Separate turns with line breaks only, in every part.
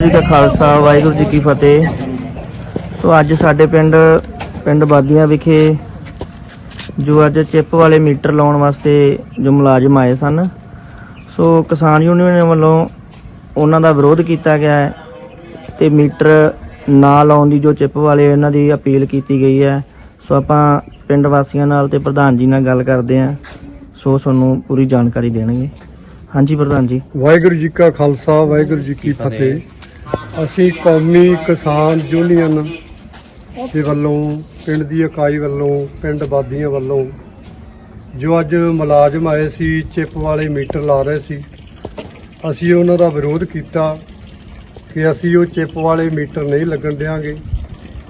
ਜੀ ਕਾ ਖਾਲਸਾ, ਵਾਹਿਗੁਰੂ ਜੀ ਕੀ ਫਤਿਹ। ਸੋ ਅੱਜ ਸਾਡੇ ਪਿੰਡ ਪਿੰਡ ਬਾਦੀਆਂ ਵਿਖੇ ਜੋ ਅੱਜ ਚਿੱਪ ਵਾਲੇ ਮੀਟਰ ਲਾਉਣ ਵਾਸਤੇ ਜੋ ਮੁਲਾਜ਼ਮ ਆਏ ਸਨ, ਸੋ ਕਿਸਾਨ ਯੂਨੀਅਨ ਵੱਲੋਂ ਉਹਨਾਂ ਦਾ ਵਿਰੋਧ ਕੀਤਾ ਗਿਆ ਹੈ ਤੇ ਮੀਟਰ ਨਾ ਲਾਉਣ ਦੀ ਜੋ ਚਿੱਪ ਵਾਲੇ ਉਹਨਾਂ ਦੀ ਅਪੀਲ ਕੀਤੀ ਗਈ ਹੈ। ਸੋ ਆਪਾਂ ਪਿੰਡ ਵਾਸੀਆਂ ਨਾਲ ਤੇ ਪ੍ਰਧਾਨ ਜੀ ਨਾਲ ਗੱਲ ਕਰਦੇ ਹਾਂ। ਸੋ ਤੁਹਾਨੂੰ ਪੂਰੀ ਜਾਣਕਾਰੀ ਦੇਣਗੇ। ਹਾਂਜੀ ਪ੍ਰਧਾਨ ਜੀ।
ਵਾਹਿਗੁਰੂ ਜੀ ਕਾ ਖਾਲਸਾ, ਵਾਹਿਗੁਰੂ ਜੀ ਕੀ ਫਤਿਹ। ਅਸੀਂ ਕੌਮੀ ਕਿਸਾਨ ਯੂਨੀਅਨ ਦੇ ਵੱਲੋਂ, ਪਿੰਡ ਦੀ ਇਕਾਈ ਵੱਲੋਂ, ਪਿੰਡ ਬਾਦੀਆਂ ਵੱਲੋਂ ਜੋ ਅੱਜ ਮੁਲਾਜ਼ਮ ਆਏ ਸੀ, ਚਿੱਪ ਵਾਲੇ ਮੀਟਰ ਲਾ ਰਹੇ ਸੀ, ਅਸੀਂ ਉਹਨਾਂ ਦਾ ਵਿਰੋਧ ਕੀਤਾ ਕਿ ਅਸੀਂ ਉਹ ਚਿੱਪ ਵਾਲੇ ਮੀਟਰ ਨਹੀਂ ਲੱਗਣ ਦੇਵਾਂਗੇ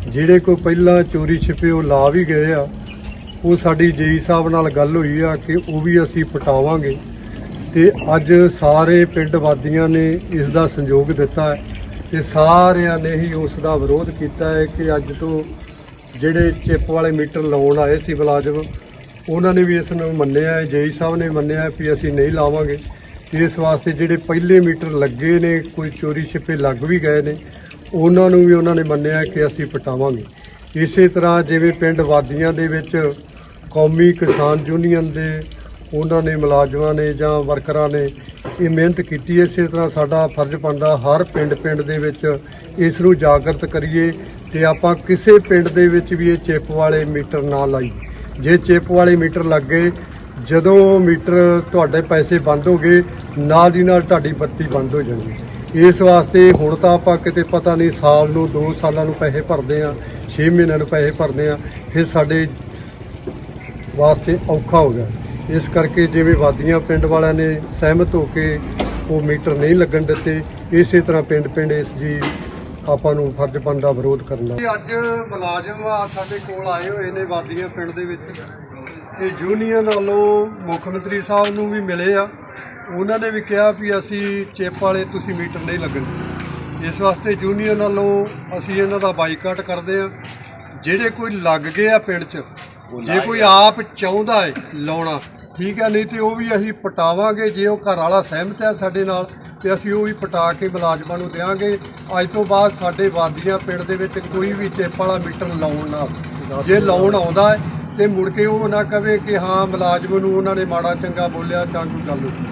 ਜਿਹੜੇ ਕੋਈ ਪਹਿਲਾਂ ਚੋਰੀ ਛਿਪੇ ਉਹ ਲਾ ਵੀ ਗਏ ਆ। ਉਹ ਸਾਡੀ ਜੇਈ ਸਾਹਿਬ ਨਾਲ ਗੱਲ ਹੋਈ ਆ ਕਿ ਉਹ ਵੀ ਅਸੀਂ ਪਟਾਵਾਂਗੇ। ਤੇ ਅੱਜ ਸਾਰੇ ਪਿੰਡ ਵਾਦੀਆਂ ਨੇ ਇਸ ਦਾ ਸੰਯੋਗ ਦਿੱਤਾ ਹੈ। ਤੇ ਸਾਰਿਆਂ ਨੇ ਹੀ ਉਸ ਦਾ ਵਿਰੋਧ ਕੀਤਾ ਹੈ ਕਿ ਅੱਜ ਤੋਂ ਜਿਹੜੇ ਚਿੱਪ ਵਾਲੇ ਮੀਟਰ ਲਾਉਣ ਆਏ ਸੀ ਮੁਲਾਜ਼ਮ, ਉਹਨਾਂ ਨੇ ਵੀ ਇਸ ਨੂੰ ਮੰਨਿਆ ਹੈ, ਜੇਈ ਸਾਹਿਬ ਨੇ ਮੰਨਿਆ ਹੈ ਵੀ ਅਸੀਂ ਨਹੀਂ ਲਾਵਾਂਗੇ। ਇਸ ਵਾਸਤੇ ਜਿਹੜੇ ਪਹਿਲੇ ਮੀਟਰ ਲੱਗੇ ਨੇ, ਕੋਈ ਚੋਰੀ ਛਿਪੇ ਲੱਗ ਵੀ ਗਏ ਨੇ, ਉਹਨਾਂ ਨੂੰ ਵੀ ਉਹਨਾਂ ਨੇ ਮੰਨਿਆ ਕਿ ਅਸੀਂ ਪਟਾਵਾਂਗੇ। ਇਸੇ ਤਰ੍ਹਾਂ ਜਿਵੇਂ ਪਿੰਡ ਵਾਦੀਆਂ ਦੇ ਵਿੱਚ ਕੌਮੀ ਕਿਸਾਨ ਯੂਨੀਅਨ ਦੇ ਉਹਨਾਂ ਨੇ ਮੁਲਾਜ਼ਮਾਂ ਨੇ ਜਾਂ ਵਰਕਰਾਂ ਨੇ ਇਹ ਮਿਹਨਤ ਕੀਤੀ ਹੈ। ਇਸੇ ਤਰ੍ਹਾਂ ਸਾਡਾ ਫਰਜ਼ ਬਣਦਾ ਹਰ ਪਿੰਡ ਪਿੰਡ ਦੇ ਵਿੱਚ ਇਸ ਨੂੰ ਜਾਗਰਤ ਕਰੀਏ ਤੇ ਆਪਾਂ ਕਿਸੇ ਪਿੰਡ ਦੇ ਵਿੱਚ ਵੀ ਇਹ ਚਿੱਪ ਵਾਲੇ ਮੀਟਰ ਨਾ ਲਾਈ ਜੇ ਚਿੱਪ ਵਾਲੇ ਮੀਟਰ ਲੱਗ ਗਏ, ਜਦੋਂ ਮੀਟਰ ਤੁਹਾਡੇ ਪੈਸੇ ਬੰਦ ਹੋ ਗਏ, ਨਾਲ ਦੀ ਨਾਲ ਤੁਹਾਡੀ ਬੱਤੀ ਬੰਦ ਹੋ ਜਾਣੀ ਇਸ ਵਾਸਤੇ ਹੁਣ ਤਾਂ ਆਪਾਂ ਕਿਤੇ ਪਤਾ ਨਹੀਂ ਸਾਲ ਨੂੰ 2 ਸਾਲਾਂ ਨੂੰ ਪੈਸੇ ਭਰਦੇ ਆ 6 ਮਹੀਨਿਆਂ ਨੂੰ ਪੈਸੇ ਭਰਦੇ ਆ ਫਿਰ ਸਾਡੇ ਵਾਸਤੇ ਔਖਾ ਹੋ ਗਿਆ ਇਸ ਕਰਕੇ ਜਿਵੇਂ ਵਾਦੀਆਂ ਪਿੰਡ ਵਾਲਿਆਂ ਨੇ ਸਹਿਮਤ ਹੋ ਕੇ ਉਹ ਮੀਟਰ ਨਹੀਂ ਲੱਗਣ ਦਿੱਤੇ ਇਸੇ ਤਰ੍ਹਾਂ ਪਿੰਡ ਪਿੰਡ ਇਸ ਦੀ ਆਪਾਂ ਨੂੰ ਫਰਜ਼ ਬਣਦਾ ਵਿਰੋਧ ਕਰਨਾ ਅੱਜ ਮੁਲਾਜ਼ਮ ਆ ਸਾਡੇ ਕੋਲ ਆਏ ਹੋਏ ਨੇ ਵਾਦੀਆਂ ਪਿੰਡ ਦੇ ਵਿੱਚ। ਇਹ ਯੂਨੀਅਨ ਵੱਲੋਂ ਮੁੱਖ ਮੰਤਰੀ ਸਾਹਿਬ ਨੂੰ ਵੀ ਮਿਲੇ ਆ। ਉਹਨਾਂ ਨੇ ਵੀ ਕਿਹਾ ਵੀ ਅਸੀਂ ਚਿੱਪ ਵਾਲੇ ਤੁਸੀਂ ਮੀਟਰ ਨਹੀਂ ਲੱਗਣ ਇਸ ਵਾਸਤੇ ਯੂਨੀਅਨ ਵੱਲੋਂ ਅਸੀਂ ਇਹਨਾਂ ਦਾ ਬਾਈਕਾਟ ਕਰਦੇ ਆ। ਜਿਹੜੇ ਕੋਈ ਲੱਗ ਗਏ ਆ ਪਿੰਡ 'ਚ ਜੇ ਕੋਈ ਆਪ ਚਾਹੁੰਦਾ ਹੈ ਲਾਉਣਾ ਠੀਕ ਹੈ, ਨਹੀਂ ਤੇ ਉਹ ਵੀ ਅਸੀਂ ਪਟਾਵਾਂਗੇ, ਜੇ ਉਹ ਘਰ ਵਾਲਾ ਸਹਿਮਤ ਹੈ ਸਾਡੇ ਨਾਲ, ਤੇ ਅਸੀਂ ਉਹ ਵੀ ਪਟਾ ਕੇ ਮੁਲਾਜ਼ਮਾਂ ਨੂੰ ਦੇਵਾਂਗੇ ਅੱਜ ਤੋਂ ਬਾਅਦ ਸਾਡੇ ਵਾਦੀਆਂ ਪਿੰਡ ਦੇ ਵਿੱਚ ਕੋਈ ਵੀ ਚਿੱਪ ਵਾਲਾ ਮੀਟਰ ਲਾਉਣ ਨਾ ਜੇ ਲਾਉਣ ਆਉਂਦਾ ਹੈ, ਤੇ ਮੁੜ ਕੇ ਉਹ ਨਾ ਕਵੇ ਕਿ ਹਾਂ, ਮੁਲਾਜ਼ਮ ਨੂੰ ਉਹਨਾਂ ਨੇ ਮਾੜਾ ਚੰਗਾ ਬੋਲਿਆ ਜਾਂ ਕੋਈ ਗੱਲ